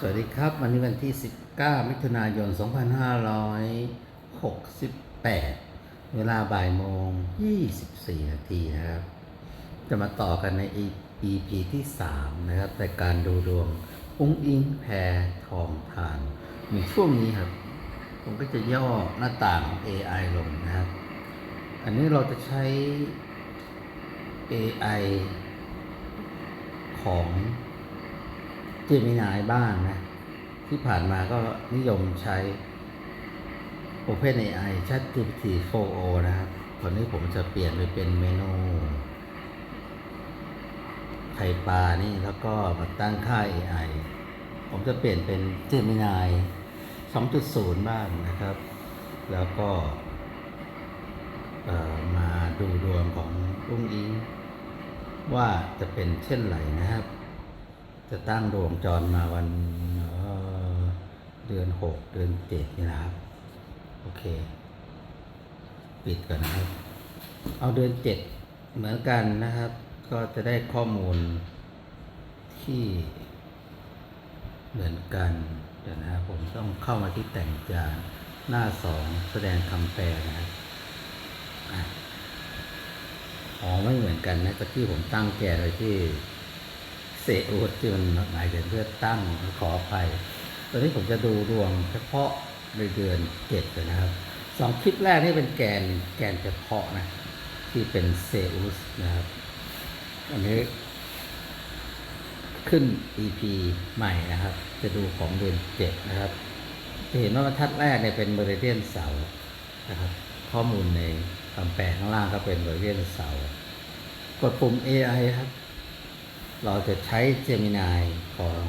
สวัสดีครับ วันนี้วันที่ 19 มิถุนายน 2568 เวลาบ่ายโมง 24 นาทีนะครับ จะมาต่อกันใน EP ที่ 3 นะครับแต่การดูดวงอุ้งอิงแพรทองทานในช่วงนี้ครับ ผมก็จะย่อหน้าต่างของ AI ลงนะครับ อันนี้เราจะใช้ AI ของ เจมินายบ้างนะ ที่ผ่านมาก็นิยมใช้ OpenAI ChatGPT 4o นะครับตอนนี้ผมจะเปลี่ยนไปเป็นเมนูไข่ปลานี่แล้วก็มาตั้งค่า AI ผมจะเปลี่ยนเป็น Gemini 2.0 บ้างนะครับ แล้วก็มาดูดวงของลุงอิงว่าจะเป็นเช่นไรนะครับ จะตั้งดวงจรมาวันเออเดือนหกเดือนเจ็ดนี่นะครับ โอเค ปิดก่อนนะครับ เอาเดือนเจ็ดเหมือนกันนะครับ ก็จะได้ข้อมูลที่เหมือนกันเดี๋ยวนะครับผมต้องเข้ามาที่แต่งจานหน้าสองแสดงคำแปลนะครับอ๋อไม่เหมือนกันนะตะกี้ผมตั้งแกไว้ที่ เซอูดที่มันหมายถึงเพื่อตั้งขออภัยตอนนี้ผมจะดูดวงเฉพาะในเดือนเจ็ดนะครับสองคลิปแรกนี่เป็นแกนแกนเฉพาะนะที่เป็นเซอุสนะครับ อันนี้ขึ้น EP ใหม่นะครับ จะดูของเดือนเจ็ดนะครับ จะเห็นว่าบรรทัดแรกเนี่ยเป็นเมริเดียนเสานะครับ ข้อมูลในคำแปลข้างล่างก็เป็นเมริเดียนเสากดปุ่ม AI ครับ เราจะใช้ Gemini ของ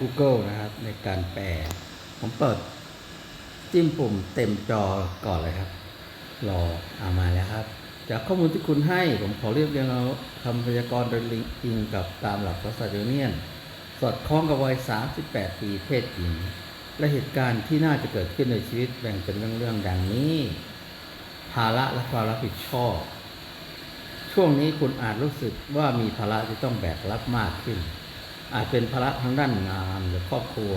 Google นะครับ ในการแปล ผมเปิดจิ้มปุ่มเต็มจอก่อนเลยครับ รอเอามาแล้วครับ จากข้อมูลที่คุณให้ ผมขอเรียบเรียงเอาคำพยากรณ์โดยลิงอิงกับตามหลักภาษาเดเนียนสอดคล้องกับวัย 38 ปีเพศหญิง และเหตุการณ์ที่น่าจะเกิดขึ้นในชีวิตแบ่งเป็นเรื่องๆดังนี้ ภาระและความรับผิดชอบ ช่วงนี้คุณอาจรู้สึกว่ามีภาระที่ต้องแบกรับมากขึ้น อาจเป็นภาระทางด้านงานหรือครอบครัว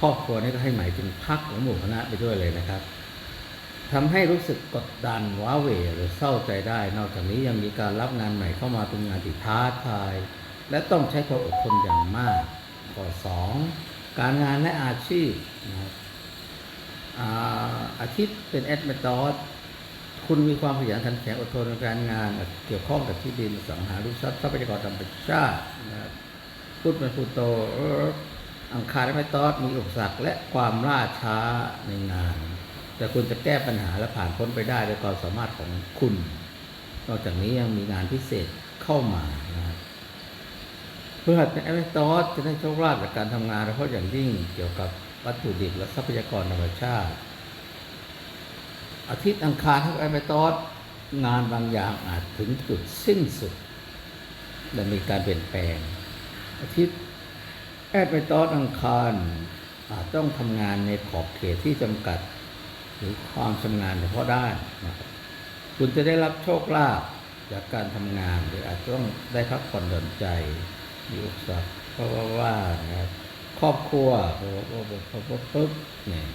ครอบครัวนี่ก็ให้หมายถึงพักหรือหมู่คณะไปด้วยเลยนะครับทำให้รู้สึกกดดันว้าเหวหรือเศร้าใจได้ นอกจากนี้ยังมีการรับงานใหม่เข้ามาเป็นงานที่ท้าทาย และต้องใช้ความอดทนอย่างมากข้อสองการงานและอาชีพนะครับอาอาทิตย์เป็นแอดมิตอส คุณมีความขยันขันแข็งอดทนในการงาน เกี่ยวข้องกับที่ดินสังหาริมทรัพย์ทรัพยากรธรรมชาตินะครับพูดเป็นพูโตอังคารและไม่ตอดมีอุปสรรคและความล่าช้าในงาน แต่คุณจะแก้ปัญหาและผ่านพ้นไปได้ด้วยความสามารถของคุณ นอกจากนี้ยังมีงานพิเศษเข้ามานะครับเพื่อให้แอมตอสจะได้โชคลาภจากการทำงานโดยเฉพาะอย่างยิ่งเกี่ยวกับวัตถุดิบและทรัพยากรธรรมชาติ อาทิตย์อังคารทั้งไอไปตอสงานบางอย่างอาจถึงจุดสิ้นสุด และมีการเปลี่ยนแปลง อาทิตย์แอดไปตอสอังคารอาจต้องทำงานในขอบเขตที่จำกัด หรือความชำนาญเฉพาะด้านนะครับคุณจะได้รับโชคลาภจากการทำงานหรืออาจต้องได้พักผ่อนหย่อนใจมีอุปสรรคเพราะว่าว่านะครับครอบครัวโอ้โหปุ๊บเนี่ย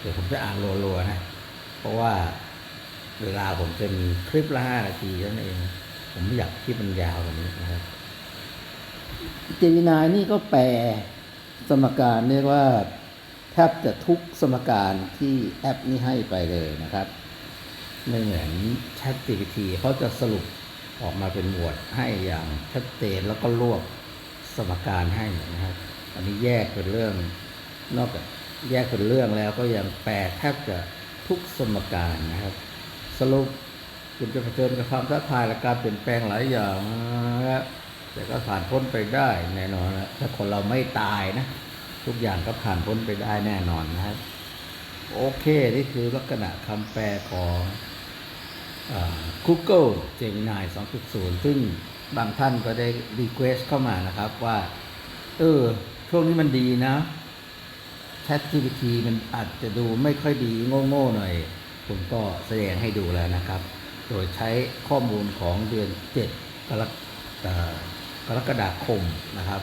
เดี๋ยวผมจะอ่านรัวๆนะ เพราะว่าเวลาผมจะมีคลิปละห้านาทีเท่านั้นเอง ผมไม่อยากคลิปมันยาวกว่านี้นะครับเจมินายนี่ก็แปลสมการเรียกว่าแทบจะทุกสมการที่แอปนี้ให้ไปเลยนะครับไม่เหมือน Chat GPT เขาจะสรุปออกมาเป็นหมวดให้อย่างชัดเจนแล้วก็รวบสมการให้นะครับ อันนี้แยกเป็นเรื่อง นอกจากแยกเป็นเรื่องแล้วก็ยังแปลแทบจะ ทุกสมการนะครับ สรุปคุณจะเผชิญกับความท้าทายและการเปลี่ยนแปลงหลายอย่างนะครับแต่ก็ผ่านพ้นไปได้แน่นอนนะถ้าคนเราไม่ตายนะ ทุกอย่างก็ผ่านพ้นไปได้แน่นอนนะครับ โอเค นี่คือลักษณะคำแปลของอ Google Gemini 2.0 ซึ่งบางท่านก็ได้รีเควสเข้ามานะครับว่า เออ ช่วงนี้มันดีนะ Chat GPT มันอาจจะดูไม่ค่อยดีโง่ๆหน่อย ผมก็แสดงให้ดูแล้วนะครับ โดยใช้ข้อมูลของเดือน 7 กรกเอ่อกรกฎาคมนะครับ